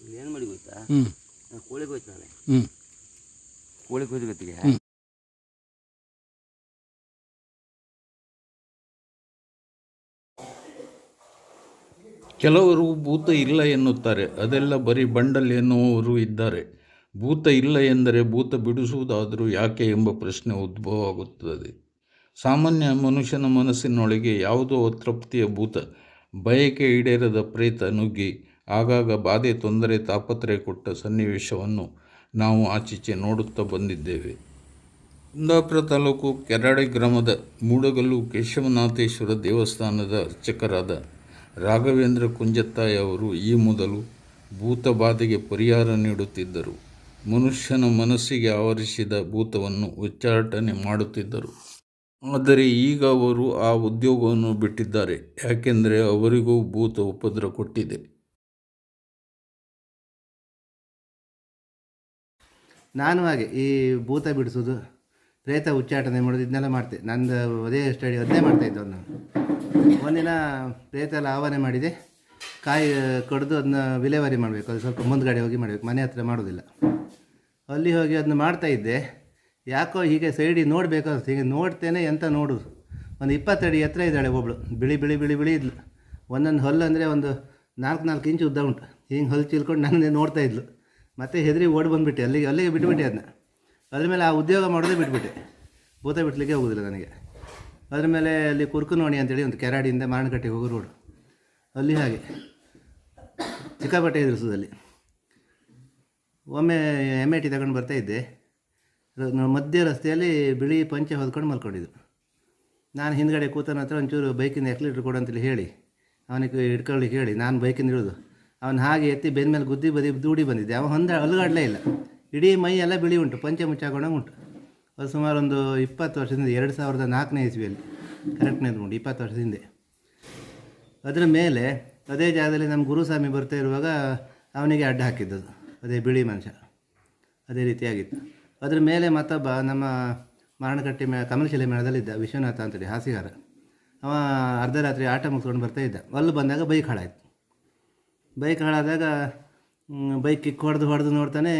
ಇಲ್ಲಿ ಏನು ಮಾಡಿ ಗೊತ್ತಾ? ಹ್ಞೂ ನಾನು ಕೋಳಿಗೆ ಹೋಯ್ತು ನಾಳೆ. ಹ್ಞೂ ಕೋಳಿಗೆ ಹೋಯ್ತು ಗೊತ್ತಿಗೆ ಕೆಲವರು ಭೂತ ಇಲ್ಲ ಎನ್ನುತ್ತಾರೆ. ಅದೆಲ್ಲ ಬರೀ ಬಂಡಲ್ ಎನ್ನುವರು ಇದ್ದಾರೆ. ಭೂತ ಇಲ್ಲ ಎಂದರೆ ಭೂತ ಬಿಡಿಸುವುದಾದರೂ ಯಾಕೆ ಎಂಬ ಪ್ರಶ್ನೆ ಉದ್ಭವವಾಗುತ್ತದೆ ಸಾಮಾನ್ಯ ಮನುಷ್ಯನ ಮನಸ್ಸಿನೊಳಗೆ ಯಾವುದೋ ಅತೃಪ್ತಿಯ ಭೂತ. ಬಯಕೆ ಈಡೇರದ ಪ್ರೇತ ನುಗ್ಗಿ, ಆಗಾಗ ಬಾಧೆ, ತೊಂದರೆ ತಾಪತ್ರೆ ಕೊಟ್ಟ ಸನ್ನಿವೇಶವನ್ನು ನಾವು ಆಚೀಚೆ ನೋಡುತ್ತಾ ಬಂದಿದ್ದೇವೆ. ಕುಂದಾಪುರ ತಾಲೂಕು ಕೆರಾಡೆ ಗ್ರಾಮದ ಮೂಡಗಲ್ಲು ಕೇಶವನಾಥೇಶ್ವರ ದೇವಸ್ಥಾನದ ಅರ್ಚಕರಾದ ರಾಘವೇಂದ್ರ ಕುಂಜತ್ತಾಯ ಅವರು ಈ ಮೊದಲು ಭೂತ ಬಾಧೆಗೆ ಪರಿಹಾರ ನೀಡುತ್ತಿದ್ದರು. ಮನುಷ್ಯನ ಮನಸ್ಸಿಗೆ ಆವರಿಸಿದ ಭೂತವನ್ನು ಉಚ್ಚಾಟನೆ ಮಾಡುತ್ತಿದ್ದರು. ಆದರೆ ಈಗ ಅವರು ಆ ಉದ್ಯೋಗವನ್ನು ಬಿಟ್ಟಿದ್ದಾರೆ, ಯಾಕೆಂದರೆ ಅವರಿಗೂ ಭೂತ ಉಪದ್ರ ಕೊಟ್ಟಿದೆ. ನಾನು ಹಾಗೆ ಈ ಭೂತ ಬಿಡಿಸೋದು ಪ್ರೇತ ಉಚ್ಚಾಟನೆ ಮಾಡೋದು ಇದನ್ನೆಲ್ಲ ಮಾಡ್ತೆ. ನಂದು ಅದೇ ಸ್ಟಡಿ ಅದನ್ನೇ ಮಾಡ್ತಾಯಿದ್ದು ನಾನು ಒಂದಿನ ಪ್ರೇತ ಎಲ್ಲ ಆಹ್ವಾನ ಮಾಡಿದೆ, ಕಾಯಿ ಕಡಿದು ಅದನ್ನ ವಿಲೇವಾರಿ ಮಾಡಬೇಕು, ಅದು ಸ್ವಲ್ಪ ಮುಂದ್ಗಡೆ ಹೋಗಿ ಮಾಡಬೇಕು, ಮನೆ ಹತ್ರ ಮಾಡೋದಿಲ್ಲ. ಅಲ್ಲಿ ಹೋಗಿ ಅದನ್ನ ಮಾಡ್ತಾಯಿದ್ದೆ ಯಾಕೋ ಹೀಗೆ ಸೈಡಿಗೆ ನೋಡಬೇಕು ಅನ್ಸ್ತು ಹೀಗೆ ನೋಡ್ತೇನೆ ಎಂತ ನೋಡು. ಒಂದು ಇಪ್ಪತ್ತಡಿ ಎತ್ತರ ಇದ್ದಾಳೆ ಒಬ್ಬಳು ಬಿಳಿ ಬಿಳಿ ಬಿಳಿ ಬಿಳಿ ಇದ್ಲು. ಒಂದೊಂದು ಹಲ್ಲು ಅಂದರೆ ಒಂದು ನಾಲ್ಕು ನಾಲ್ಕು ಇಂಚು ಉದ್ದ ಉಂಟು. ಹಿಂಗೆ ಹಲ್ಲು ಚಿಲ್ಕೊಂಡು ನನ್ನ ನೋಡ್ತಾ ಇದ್ಲು. ಮತ್ತೆ ಹೆದರಿ ಓಡಿ ಬಂದುಬಿಟ್ಟೆ. ಅಲ್ಲಿಗೆ ಅಲ್ಲಿಗೆ ಬಿಟ್ಬಿಟ್ಟೆ ಅದನ್ನ ಅದ್ರ ಮೇಲೆ ಆ ಉದ್ಯೋಗ ಮಾಡೋದೇ ಬಿಟ್ಬಿಟ್ಟೆ. ಭೂತ ಬಿಟ್ಲಿಕ್ಕೆ ಹೋಗೋದಿಲ್ಲ ನನಗೆ. ಅದ್ರ ಮೇಲೆ ಅಲ್ಲಿ ಕುರ್ಕುನೋಣಿ ಅಂತೇಳಿ ಒಂದು ಕೆರಾಡಿಯಿಂದ ಮಾರಣಕಟ್ಟೆಗೆ ಹೋಗೋ ರೋಡು. ಅಲ್ಲಿ ಹಾಗೆ. ಚಿಕ್ಕಾಪಟ್ಟೆ ಎದುರಿಸೋದಲ್ಲಿ ಒಮ್ಮೆ ಎಂ ಐ ಟಿ ತಗೊಂಡು ಬರ್ತಾ ಇದ್ದೆ. ರ- ನ- ಮಧ್ಯ ರಸ್ತೆಯಲ್ಲಿ ಬಿಳಿ ಪಂಚೆ ಹೊದ್ಕೊಂಡು ಮಲ್ಕೊಂಡಿದ್ದು. ನಾನು ಹಿಂದ್ಗಡೆ ಕೂತನ ಹತ್ರ ಒಂಚೂರು ಬೈಕಿಂದ ಎಕ್ಲಿಟ್ರ್ ಕೊಡು ಅಂತೇಳಿ ಹೇಳಿ. ಅವನಿಗೆ ಹಿಡ್ಕೊಳ್ಳಿಕ್ಕೆ ಹೇಳಿ. ನಾನು ಬೈಕಿಂದ ಇಳಿದು. ಅವನು ಹಾಗೆ ಎತ್ತಿ ಬೆನ್ನ ಮೇಲೆ ಗುದ್ದಿ ಬದಿ ದೂಡಿ ಬಂದಿದ್ದೆ. ಅವನು ಹೊಂದ ಅಲುಗಾಡಲೇ ಇಲ್ಲ. ಇಡೀ ಮೈ ಎಲ್ಲ ಬಿಳಿ ಉಂಟು. ಪಂಚೆ ಮುಚ್ಚಾಕೊಂಡಂಗೆ ಉಂಟು. ಅದು ಸುಮಾರು ಒಂದು ಇಪ್ಪತ್ತು ವರ್ಷದಿಂದ, ಎರಡು ಸಾವಿರದ ನಾಲ್ಕನೇ ಇಸ್ವಿಯಲ್ಲಿ. ಕರೆಕ್ಟ್ನೇ ಉಂಟು. ಇಪ್ಪತ್ತು ವರ್ಷದ ಹಿಂದೆ. ಅದರ ಮೇಲೆ ಅದೇ ಜಾಗದಲ್ಲಿ ನಮ್ಮ ಗುರುಸ್ವಾಮಿ ಬರ್ತಾ ಇರುವಾಗ ಅವನಿಗೆ ಅಡ್ಡ ಹಾಕಿದ್ದದು. ಅದೇ ಬಿಳಿ ಮನುಷ್ಯ. ಅದೇ ರೀತಿಯಾಗಿತ್ತು. ಅದ್ರ ಮೇಲೆ ಮತ್ತೊಬ್ಬ ನಮ್ಮ ಮಾರಣಕಟ್ಟೆ ಮೇ, ಕಮಲಶಿಲೆ ಮೇಳದಲ್ಲಿದ್ದ ವಿಶ್ವನಾಥ ಅಂತೇಳಿ ಹಾಸಿಗಾರ ಅವ ಅರ್ಧ ರಾತ್ರಿ ಆಟ ಮುಗಿಸ್ಕೊಂಡು ಬರ್ತಾ ಇದ್ದ. ಅಲ್ಲಿ ಬಂದಾಗ ಬೈಕ್ ಹಾಳಾಯ್ತು. ಬೈಕ್ ಹಾಳಾದಾಗ ಬೈಕ್ ಕಿಕ್ ಹೊಡೆದು ಹೊಡೆದು ನೋಡ್ತಾನೆ,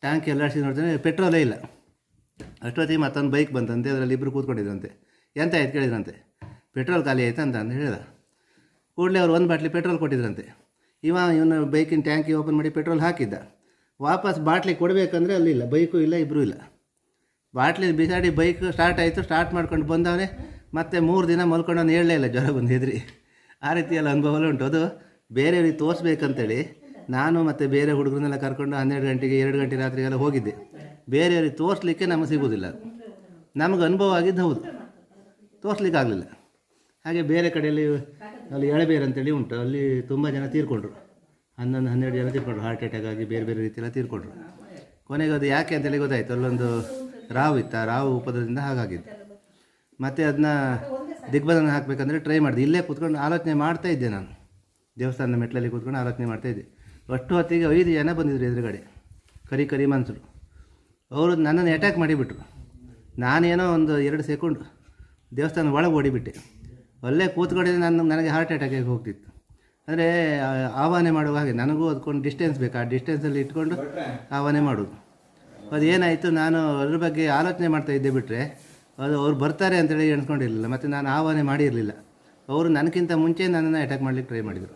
ಟ್ಯಾಂಕ್ ಎಲ್ಲಾಡಿಸಿ ನೋಡ್ತಾನೆ, ಪೆಟ್ರೋಲೇ ಇಲ್ಲ. ಅಷ್ಟೊತ್ತಿಗೆ ಮತ್ತೊಂದು ಬೈಕ್ ಬಂತಂತೆ, ಅದರಲ್ಲಿ ಇಬ್ಬರು ಕೂತ್ಕೊಂಡಿದ್ರಂತೆ. ಎಂತ ಆಯ್ತು ಕೇಳಿದ್ರಂತೆ. ಪೆಟ್ರೋಲ್ ಖಾಲಿ ಆಯ್ತು ಅಂತ ಅಂತ ಹೇಳಿದ. ಕೂಡಲೇ ಅವ್ರು ಒಂದು ಬಾಟ್ಲಿ ಪೆಟ್ರೋಲ್ ಕೊಟ್ಟಿದ್ರಂತೆ. ಇವ, ಇವನ ಬೈಕಿನ ಟ್ಯಾಂಕಿ ಓಪನ್ ಮಾಡಿ ಪೆಟ್ರೋಲ್ ಹಾಕಿದ್ದ. ವಾಪಸ್ ಬಾಟ್ಲಿ ಕೊಡಬೇಕಂದ್ರೆ ಅಲ್ಲಿಲ್ಲ ಬೈಕು ಇಲ್ಲ ಇಬ್ಬರೂ ಇಲ್ಲ. ಬಾಟ್ಲಿ ಬಿಸಾಡಿ ಬೈಕ್ ಸ್ಟಾರ್ಟ್ ಆಯಿತು ಸ್ಟಾರ್ಟ್ ಮಾಡ್ಕೊಂಡು ಬಂದವನೇ ಮತ್ತೆ ಮೂರು ದಿನ ಮಲ್ಕೊಂಡು ಅವ್ನು ಹೇಳಲೇ ಇಲ್ಲ, ಜ್ವರ ಬಂದು ಹೆದ್ರಿ. ಆ ರೀತಿಯೆಲ್ಲ ಅನುಭವ ಉಂಟು. ಅದು ಬೇರೆಯವ್ರಿಗೆ ತೋರಿಸ್ಬೇಕಂತೇಳಿ ನಾನು ಮತ್ತು ಬೇರೆ ಹುಡುಗರನ್ನೆಲ್ಲ ಕರ್ಕೊಂಡು ಹನ್ನೆರಡು ಗಂಟೆಗೆ, ಎರಡು ಗಂಟೆ ರಾತ್ರಿಗೆಲ್ಲ ಹೋಗಿದ್ದೆ. ಬೇರೆಯವ್ರಿಗೆ ತೋರಿಸ್ಲಿಕ್ಕೆ ನಮಗೆ ಸಿಗೋದಿಲ್ಲ. ನಮಗೆ ಅನುಭವ ಆಗಿದ್ದು ಹೌದು. ತೋರಿಸ್ಲಿಕ್ಕೆ ಆಗಲಿಲ್ಲ. ಹಾಗೆ ಬೇರೆ ಕಡೆಯಲ್ಲಿ ಅಲ್ಲಿ ಎಳಬೇರು ಅಂತೇಳಿ ಉಂಟು. ಅಲ್ಲಿ ತುಂಬ ಜನ ತೀರ್ಕೊಂಡ್ರು. ಹನ್ನೊಂದು, ಹನ್ನೆರಡು ಜನ ತೀರ್ಕೊಂಡ್ರು. ಹಾರ್ಟ್ ಅಟ್ಯಾಕ್ ಆಗಿ ಬೇರೆ ಬೇರೆ ರೀತಿಯೆಲ್ಲ ತೀರ್ಕೊಂಡ್ರು. ಕೊನೆಗೆ ಅದು ಯಾಕೆ ಅಂತೇಳಿ ಗೊತ್ತಾಯ್ತು? ಅಲ್ಲೊಂದು ರಾವು ಇತ್ತು. ಆ ರಾವು ಉಪದ್ರದಿಂದ ಹಾಗಾಗಿದ್ದು ಮತ್ತು ಅದನ್ನ ದಿಗ್ಬಂಧನ ಹಾಕಬೇಕಂದ್ರೆ ಟ್ರೈ ಮಾಡಿದೆ. ಇಲ್ಲೇ ಕೂತ್ಕೊಂಡು ಆಲೋಚನೆ ಮಾಡ್ತಾ ಇದ್ದೆ ನಾನು. ದೇವಸ್ಥಾನದ ಮೆಟ್ಲಲ್ಲಿ ಕೂತ್ಕೊಂಡು ಆಲೋಚನೆ ಮಾಡ್ತಾ ಇದ್ದೆ. ಅಷ್ಟು ಹೊತ್ತಿಗೆ ಐದು ಜನ ಬಂದಿದ್ರು ಎದುರುಗಡೆ. ಕರಿ ಕರಿ ಮನ್ಸರು. ಅವರು ನನ್ನನ್ನು ಅಟ್ಯಾಕ್ ಮಾಡಿಬಿಟ್ರು. ನಾನೇನೋ ಒಂದು ಎರಡು ಸೆಕೆಂಡ್ ದೇವಸ್ಥಾನ ಒಳಗೆ ಓಡಿಬಿಟ್ಟೆ. ಅಲ್ಲೇ ಕೂತ್ಕೊಂಡಿದ್ದೆ ನನ್ನ ನನಗೆ ಹಾರ್ಟ್ ಅಟ್ಯಾಕಿಗೆ ಹೋಗ್ತಿತ್ತು. ಅಂದರೆ ಆವಾನೆ ಮಾಡುವ ಹಾಗೆ. ನನಗೂ ಅದಕ್ಕೊಂದು ಡಿಸ್ಟೆನ್ಸ್ ಬೇಕು. ಆ ಡಿಸ್ಟೆನ್ಸಲ್ಲಿ ಇಟ್ಕೊಂಡು ಆವಾನೆ ಮಾಡೋದು. ಅದು ಏನಾಯಿತು, ನಾನು ಅದ್ರ ಬಗ್ಗೆ ಆಲೋಚನೆ ಮಾಡ್ತಾ ಇದ್ದೆ ಬಿಟ್ಟರೆ ಅದು ಅವ್ರು ಬರ್ತಾರೆ ಅಂತೇಳಿ ಎಣಿಸ್ಕೊಂಡಿರಲಿಲ್ಲ. ಮತ್ತು ನಾನು ಆಹ್ವಾನೆ ಮಾಡಿರಲಿಲ್ಲ. ಅವರು ನನಗಿಂತ ಮುಂಚೆ ನನ್ನನ್ನು ಅಟ್ಯಾಕ್ ಮಾಡಲಿಕ್ಕೆ ಟ್ರೈ ಮಾಡಿದರು.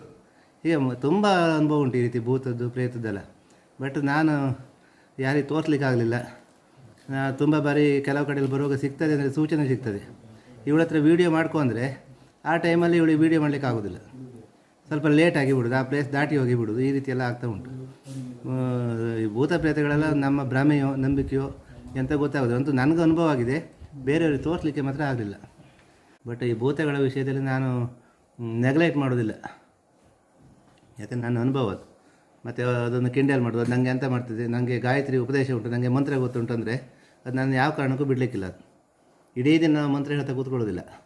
ಈಗ ತುಂಬ ಅನುಭವ ಉಂಟು ಈ ರೀತಿ ಭೂತದ್ದು, ಪ್ರೇತದ್ದೆಲ್ಲ. ಬಟ್ ನಾನು ಯಾರಿಗೆ ತೋರಿಸ್ಲಿಕ್ಕಾಗಲಿಲ್ಲ. ತುಂಬ ಬಾರಿ ಕೆಲವು ಕಡೆಯಲ್ಲಿ ಬರುವಾಗ ಸಿಗ್ತದೆ ಅಂದರೆ ಸೂಚನೆ ಸಿಗ್ತದೆ. ಇವಳ ಹತ್ರ ವೀಡಿಯೋ ಮಾಡ್ಕೊಂಡ್ರೆ, ಆ ಟೈಮಲ್ಲಿ ಇವಳಿಗೆ ವೀಡಿಯೋ ಮಾಡಲಿಕ್ಕೆ ಆಗೋದಿಲ್ಲ. ಸ್ವಲ್ಪ ಲೇಟ್ ಆಗಿ ಬಿಡೋದು. ಆ ಪ್ಲೇಸ್ ದಾಟಿ ಹೋಗಿ ಬಿಡೋದು. ಈ ರೀತಿ ಎಲ್ಲ ಆಗ್ತಾ ಉಂಟು. ಈ ಭೂತ ಪ್ರೇತಗಳೆಲ್ಲ ನಮ್ಮ ಭ್ರಮೆಯೋ, ನಂಬಿಕೆಯೋ ಎಂತ ಗೊತ್ತಾಗೋದು ಅಂತೂ ನನಗೂ ಅನುಭವ ಆಗಿದೆ. ಬೇರೆಯವ್ರಿಗೆ ತೋರಿಸಲಿಕ್ಕೆ ಮಾತ್ರ ಆಗಲಿಲ್ಲ. ಬಟ್ ಈ ಭೂತಗಳ ವಿಷಯದಲ್ಲಿ ನಾನು ನೆಗ್ಲೆಕ್ಟ್ ಮಾಡೋದಿಲ್ಲ. ಯಾಕಂದ್ರೆ ನನ್ನ ಅನುಭವ ಅದು. ಮತ್ತು ಅದನ್ನು ಕಿಂಡಲ್ ಮಾಡೋದು. ನನಗೆ ಎಂತ ಮಾಡ್ತಿದೆ? ನನಗೆ ಗಾಯತ್ರಿ ಉಪದೇಶ ಉಂಟು. ನನಗೆ ಮಂತ್ರ ಗೊತ್ತುಂಟು ಅಂದರೆ ಅದು ನಾನು ಯಾವ ಕಾರಣಕ್ಕೂ ಬಿಡಲಿಕ್ಕಿಲ್ಲ ಅದು. ಇಡೀ ದಿನ ಮಂತ್ರ ಹೇಳ್ತಾ ಕೂತ್ಕೊಳ್ಳೋದಿಲ್ಲ.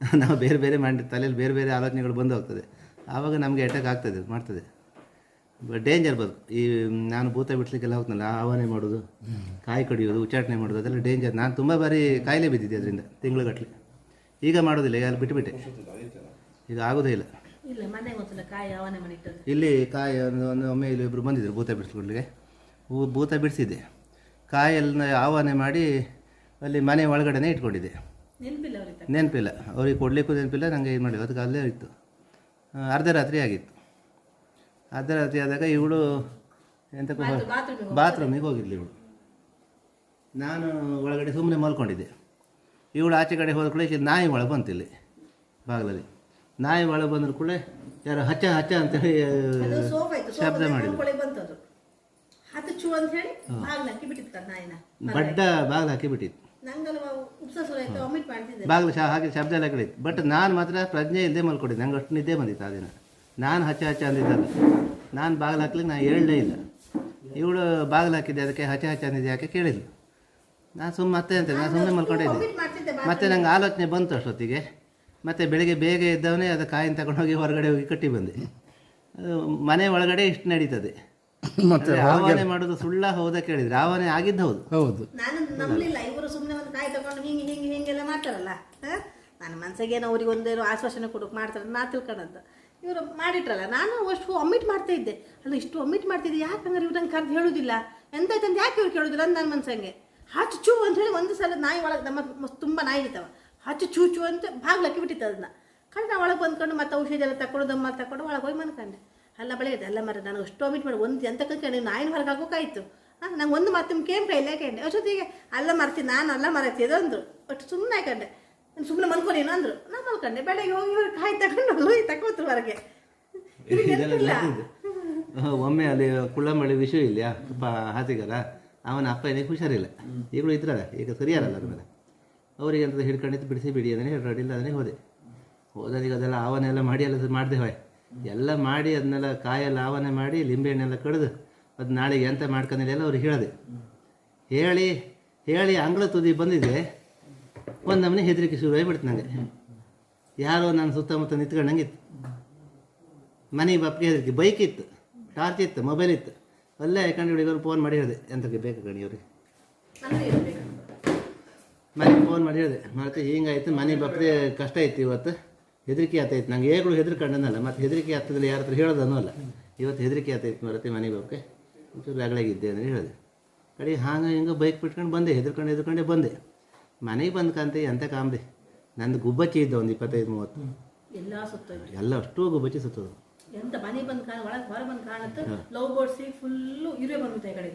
ನಾವು ಬೇರೆ ಬೇರೆ ಮಾಡಿ, ತಲೆಯಲ್ಲಿ ಬೇರೆ ಬೇರೆ ಆಲೋಚನೆಗಳು ಬಂದು ಹೋಗ್ತದೆ. ಆವಾಗ ನಮಗೆ ಅಟ್ಯಾಕ್ ಆಗ್ತದೆ ಮಾಡ್ತದೆ. ಡೇಂಜರ್ ಬದುಕು. ಈ ನಾನು ಭೂತ ಬಿಡ್ಲಿಕ್ಕೆಲ್ಲ ಹೋಗ್ತನಲ್ಲ ಆವಾನೆ ಮಾಡೋದು ಕಾಯಿ ಕಡಿಯೋದು ಉಚ್ಚಾಟನೆ ಮಾಡೋದು ಅದೆಲ್ಲ ಡೇಂಜರ್ ನಾನು ತುಂಬ ಬಾರಿ ಕಾಯಿಲೆ ಬಿದ್ದಿದ್ದೆ ಅದರಿಂದ ತಿಂಗಳುಗಟ್ಟಲೆ ಈಗ ಮಾಡೋದಿಲ್ಲ ಈಗ ಅಲ್ಲಿ ಬಿಟ್ಟುಬಿಟ್ಟೆ ಈಗ ಆಗೋದೇ ಇಲ್ಲ. ಇಲ್ಲ ಕಾಯಿ ಒಂದು ಒಂದು ಒಮ್ಮೆ ಇಲ್ಲಿ ಇಬ್ಬರು ಬಂದಿದ್ದರು ಭೂತ ಬಿಡಿಸ್ಕೊಡ್ಲಿಕ್ಕೆ ಹೂ ಭೂತ ಬಿಡಿಸಿದ್ದೆ. ಕಾಯೆಲ್ಲ ಆಹ್ವಾನೆ ಮಾಡಿ ಅಲ್ಲಿ ಮನೆ ಒಳಗಡೆನೇ ಇಟ್ಕೊಂಡಿದ್ದೆ. ನೆನಪಿಲ್ಲ ಅವರಿಗೆ? ನೆನಪಿಲ್ಲ. ಅವ್ರಿಗೆ ಕೊಡಲಿಕ್ಕೂ ನೆನಪಿಲ್ಲ ನನಗೆ ಇದು ಮಾಡಿ ಅದಕ್ಕೆ ಅಲ್ಲೇ ಇತ್ತು. ಅರ್ಧ ರಾತ್ರಿ ಆಗಿತ್ತು. ಅರ್ಧ ರಾತ್ರಿ ಆದಾಗ ಇವಳು ಎಂತ ಬಾತ್ರೂಮಿಗೆ ಹೋಗಿದ್ಲು ಇವಳು. ನಾನು ಒಳಗಡೆ ಸುಮ್ಮನೆ ಮಲ್ಕೊಂಡಿದ್ದೆ. ಇವಳು ಆಚೆ ಕಡೆ ಹೋದ ಕೂಡ ನಾಯಿ ಒಳಗೆ ಬಂತಿಲ್ಲಿ ಬಾಗಿಲಲ್ಲಿ. ನಾಯಿ ಒಳಗೆ ಬಂದ್ರು ಕೂಡ ಯಾರೋ ಹಚ್ಚ ಹಚ್ಚ ಅಂತೇಳಿ ಶಬ್ದ ಮಾಡಿದ್ರು ಬಡ್ಡ ಬಾಗಿಲು ಹಾಕಿ ಬಿಟ್ಟಿತ್ತು ಬಾಗಿಲು ಶಾ ಹಾಗೆ ಶಬ್ದ ಎಲ್ಲ ಕೇಳಿತ್ತು ಬಟ್ ನಾನು ಮಾತ್ರ ಪ್ರಜ್ಞೆ ಇಲ್ಲದೆ ಮಲ್ಕೊಂಡಿದ್ದೆ. ನಂಗೆ ಅಷ್ಟು ನಿದ್ದೆ ಬಂದಿತ್ತು ಆ ದಿನ. ನಾನು ಹಚ್ಚ ಹಚ್ಚ ಅಂದಿದ್ದಲ್ಲ. ನಾನು ಬಾಗಿಲು ಹಾಕ್ಲಿಕ್ಕೆ ನಾನು ಹೇಳಲೇ ಇಲ್ಲ. ಇವಳು ಬಾಗಿಲು ಹಾಕಿದ್ದೆ ಅದಕ್ಕೆ ಹಚ್ಚ ಹಚ್ಚ ಅಂದಿದ್ದೆ ಯಾಕೆ ಕೇಳಿಲ್ಲ. ನಾನು ಸುಮ್ಮನೆ ಮತ್ತೆ ಅಂತ ನಾನು ಸುಮ್ಮನೆ ಮಲ್ಕೊಂಡಿದ್ದೆ. ಮತ್ತೆ ನಂಗೆ ಆಲೋಚನೆ ಬಂತು ಅಷ್ಟೊತ್ತಿಗೆ. ಮತ್ತೆ ಬೆಳಿಗ್ಗೆ ಬೇಗ ಇದ್ದವನೇ ಅದು ಕಾಯಿನ ತಗೊಂಡೋಗಿ ಹೊರಗಡೆ ಹೋಗಿ ಕಟ್ಟಿ ಬಂದೆ. ಅದು ಮನೆ ಒಳಗಡೆ ಇಷ್ಟು ನಡೀತದೆ. ಮತ್ತೆ ರಾವಣೆ ಮಾಡೋದು ಸುಳ್ಳ ಹೌದಾ ಕೇಳಿದ್ರೆ ರಾವಣೆ ಆಗಿದ್ದು ಹೌದು. ಹೌದು ನಾನು ನಂಬಲಿಲ್ಲ ಇವರು ಸುಮ್ಮನೆ ಒಂದು ಕಾಯಿ ತಗೊಂಡು ಹಿಂಗೆ ಹಿಂಗೆ ಹಿಂಗೆಲ್ಲ ಮಾಡ್ತಾರಲ್ಲ ಆ? ನನ್ನ ಮನಸ್ಸಿಗೆ ಏನೋ ಅವ್ರಿಗೆ ಒಂದೇನೋ ಆಶ್ವಾಸನೆ ಕೊಡೋಕೆ ಮಾಡ್ತಾರೆ ನಾ ತಿಳ್ಕೊಂಡಂತ. ಇವರು ಮಾಡಿಟ್ರಲ್ಲ ನಾನು ಅಷ್ಟು ಒಮ್ಮಿಟ್ ಮಾಡ್ತಾ ಇದ್ದೆ. ಅಲ್ಲ ಇಷ್ಟು ಒಮ್ಮಿಟ್ ಮಾಡ್ತಿದ್ದೆ ಯಾಕೆ ಹಂಗಾರೆ ಇವ್ರು ನಂಗೆ ಕರೆದು ಹೇಳೋದಿಲ್ಲ? ಎಂತಾಯ್ತಂತ ಯಾಕೆ ಇವ್ರು ಕೇಳೋದಿಲ್ಲ ಅಂತ ನನ್ನ ಮನಸ್ಸಂಗೆ ಹಚ್ಚು ಚೂ ಅಂತ ಹೇಳಿ ಒಂದು ಸಲ ನಾಯಿ ಒಳಗೆ ನಮ್ಮ ತುಂಬ ನಾಯಿ ಇರ್ತಾವ ಹಚ್ಚು ಚೂ ಚೂ ಅಂತ ಬಾಗ್ಲಕ್ಕಿ ಬಿಟ್ಟಿತ್ತು ಅದನ್ನ. ಕಣ್ಣು ಒಳಗೆ ಬಂದ್ಕೊಂಡು ಮತ್ತೆ ಔಷಧಿ ಎಲ್ಲ ತಕೊಂಡು ದಮ್ಮ ತಕೊಂಡು ಒಳಗೆ ಹೋಗಿ ಮನ್ಕೊಂಡೆ ಅಲ್ಲ ಬೆಳಗ್ಗೆ ಅಲ್ಲ ಮರ ನಾನು ಅಷ್ಟು ವಾಮಿಟ್ ಮಾಡಿ ಒಂದು ಎಂತ ಕೇಳಿ ನಾಯಿನ ಹೊರಗೆ ಹಾಕೋಕಾಯ್ತು ಹಾಂ ನಂಗೆ ಒಂದು ಮಾತು ನಿಮ್ಮ ಕೇಮ್ ಕೈಲೇ ಕಂಡೆ ಅಷ್ಟೊತ್ತಿಗೆ ಅಲ್ಲ ಮರ್ತೀನಿ ನಾನು ಅಲ್ಲ ಮರತಿದ್ದು ಅಂದರು. ಅಷ್ಟು ಸುಮ್ಮನೆ ಕಂಡೆ ಸುಮ್ಮನೆ ಮಲ್ಕೊನೇನು ಅಂದರು. ನಾನು ಮಲ್ಕೊಂಡೆ. ಬೆಳಗ್ಗೆ ಹೋಗಿ ಇವ್ರು ಕಾಯಿ ತಗೊಂಡು ಹೋಗಿ ತಗೋತ್ರು ಹೊರಗೆ. ಒಮ್ಮೆ ಅಲ್ಲಿ ಕುಳ್ಳಂಬಳಿ ವಿಷಯ ಇಲ್ಲ ಹಾಸಿಗಾರ ಅವನ ಅಪ್ಪ ಏನಿಗೆ ಹುಷಾರಿಲ್ಲ. ಈಗಲೂ ಇದ್ರಲ್ಲ ಈಗ ಸರಿಯಾರಲ್ಲ ಅದ್ರ ಮೇಲೆ. ಅವರಿಗೆ ಅಂತ ಹಿಡ್ಕೊಂಡಿದ್ದು ಬಿಡಿಸಿ ಬಿಡಿ ಅದನ್ನೇ ಹೇಳಿಲ್ಲ ಅದನ್ನೇ ಹೋದೆ. ಹೋದಾಗ ಅದೆಲ್ಲ ಅವನೆಲ್ಲ ಮಾಡಿ ಎಲ್ಲ ಮಾಡಿದೆ ಹೋಯ್. ಎಲ್ಲ ಮಾಡಿ ಅದನ್ನೆಲ್ಲ ಕಾಯೆಲ್ಲ ಆವನೆ ಮಾಡಿ ಲಿಂಬೆಹಣ್ಣೆಲ್ಲ ಕಡಿದು ಅದು ನಾಳೆಗೆ ಎಂತ ಮಾಡ್ಕೊಂಡಿಲ್ಲ ಎಲ್ಲ ಅವ್ರಿಗೆ ಹೇಳಿದೆ. ಹೇಳಿ ಹೇಳಿ ಅಂಗಳ ತುದಿ ಬಂದಿದೆ ಒಂದು ನಮ್ಮನೆ ಹೆದರಿಕೆ ಶುರು ಆಗಿಬಿಡ್ತು ನನಗೆ ಯಾರೋ ನನ್ನ ಸುತ್ತಮುತ್ತ ನಿಂತ್ಕೊಂಡಂಗಿತ್ತು ಮನೆ ಬಪ್ಪಿಗೆ ಹೆದರಿಕೆ ಬೈಕ್ ಇತ್ತು ಟಾರ್ಚ್ ಇತ್ತು ಮೊಬೈಲ್ ಇತ್ತು. ಅಲ್ಲೇ ಕಂಡು ಹುಡುಗರು ಫೋನ್ ಮಾಡಿ ಹೇಳಿದೆ. ಎಂತಕ್ಕೆ ಬೇಕು ಕಣಿ ಅವ್ರಿಗೆ? ಮನೆಗೆ ಫೋನ್ ಮಾಡಿ ಹೇಳಿದೆ. ಮತ್ತೆ ಹಿಂಗಾಯ್ತು, ಮನೆ ಬಪ್ಪಿಗೆ ಕಷ್ಟ ಇತ್ತು ಇವತ್ತು. ಹೆದರಿಕೆ ಆತೈತೆ ನಂಗೆ ಏಗಳು ಹೆದರ್ಕೊಂಡನಲ್ಲ ಮತ್ತು ಹೆದರಿಕೆ ಆಗ್ತದಿಲ್ಲ ಯಾರ ಹತ್ರ ಹೇಳೋದನ್ನೂ ಅಲ್ಲ ಇವತ್ತು ಹೆದರಿಕೆ ಆತೈತೆ ಮರತಿ ಮನೆಗೆ ಹೋಗಕ್ಕೆ. ಒಂಚೂರು ರಗಳಾಗಿದ್ದೆ ಅಂದರೆ ಹೇಳಿದೆ. ಕಡೆ ಹಾಗೆ ಹಿಂಗೆ ಬೈಕ್ ಬಿಟ್ಕೊಂಡು ಬಂದೆ. ಹೆದರ್ಕೊಂಡು ಹೆದರ್ಕೊಂಡೆ ಬಂದೆ. ಮನೆಗೆ ಬಂದು ಕಾಂತೆ ಎಂತ ಕಾಂಬೆ ನಂದು ಗುಬ್ಬಚ್ಚಿ ಇದ್ದ ಒಂದು ಇಪ್ಪತ್ತೈದು ಮೂವತ್ತು. ಎಲ್ಲ ಸುತ್ತ ಎಲ್ಲ ಅಷ್ಟು ಗುಬ್ಬಚ್ಚಿ ಸುತ್ತೋದು. ಎಂತ ಮನೆ ಬಂದು ಕಾಣ ಒಳಗೆ ಹೊರ ಬಂದು ಕಾಣುತ್ತೆ ಲವ್ ಬೋರ್ಡ್ಸಿ ಫುಲ್ಲು ಇರುವೆ ಬಂದ್ಬಿಟ್ಟು ಈ ಕಡೆ.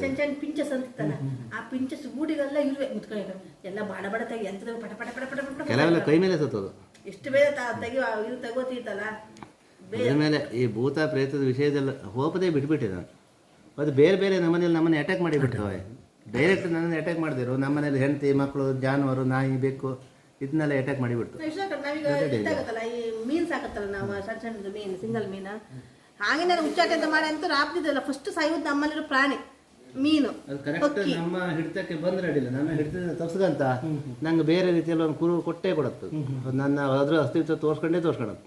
ಸಣ್ಣ ಸಣ್ಣ ಪಿಂಚಸ್ ಅಂತಿತ್ತಲ್ಲ ಆ ಪಿಂಚಸ್ ಗೂಡಿಗೆಲ್ಲ ಇರುವೆ ಮುತ್ಕೊಂಡು ಎಲ್ಲ ಬಡ ಬಡ ತೆಗಿ ಎಂತ ಪಟ ಪಟ ಪಟ ಪಟ ಪಟ ಕೆಲವೆಲ್ಲ ಕೈ ಮೇಲೆ ಸುತ್ತೋದು. ಎಷ್ಟು ಬೇಗ ತೆಗಿ ಇದು ತಗೋತೀತಲ್ಲ ಮೇಲೆ ಈ ಭೂತ ಪ್ರೇತದ ವಿಷಯದಲ್ಲ ಹೋಪದೇ ಬಿಟ್ಬಿಟ್ಟೆ ನಾನು ಅದು ಬೇರೆ ಬೇರೆ ನಮ್ಮನೇಲಿ ನಮ್ಮನ್ನ ಅಟ್ಯಾಕ್ ಮಾಡಿಬಿಟ್ಟವೆ ಡೈರೆಕ್ಟ್ ನನ್ನನ್ನು ಅಟ್ಯಾಕ್ ಮಾಡಿದ್ರು. ನಮ್ಮನೇಲಿ ಹೆಂಡತಿ ಮಕ್ಕಳು ಜಾನುವಾರು ನಾಯಿ ಬೆಕ್ಕು ಇದನ್ನೆಲ್ಲ ಅಟ್ಯಾಕ್ ಮಾಡಿಬಿಟ್ಟು ನಾವೀಗ ಇದಾಗತ್ತಲ್ಲ ಈ ಮೀನ್ ಸಾಕತ್ತಲ್ಲ ನಾವು? ಸಣ್ಣ ಸಣ್ಣದು ಮೀನು ಸಿಂಗಲ್ ಮೀನು? ಹಾಗೆ ನಾನು ಹುಚ್ಚಾಟ ಮಾಡಿ ಅಂತ ರಾಪ್ತಿದ್ದಲ್ಲ. ಫಸ್ಟ್ ಸಾಯೋದು ನಮ್ಮಲ್ಲಿರೋ ಪ್ರಾಣಿ. ಮೀನು ಅದು ಕರೆಕ್ಟ್ ನಮ್ಮ ಹಿಡಿತಕ್ಕೆ ಬಂದ್ರೆ ಅಡ್ಡಿಲ್ಲ. ನನ್ನ ಹಿಡಿತ ತಪ್ಸ್ಕಂತ ನಂಗೆ ಬೇರೆ ರೀತಿಯಲ್ಲಿ ಒಂದು ಕುರು ಕೊಟ್ಟೇ ಕೊಡತ್ತು ನನ್ನ ಅದ್ರ ಅಸ್ತಿತ್ವ ತೋರ್ಸ್ಕೊಂಡೇ ತೋರ್ಸ್ಕೊಳತ್ತು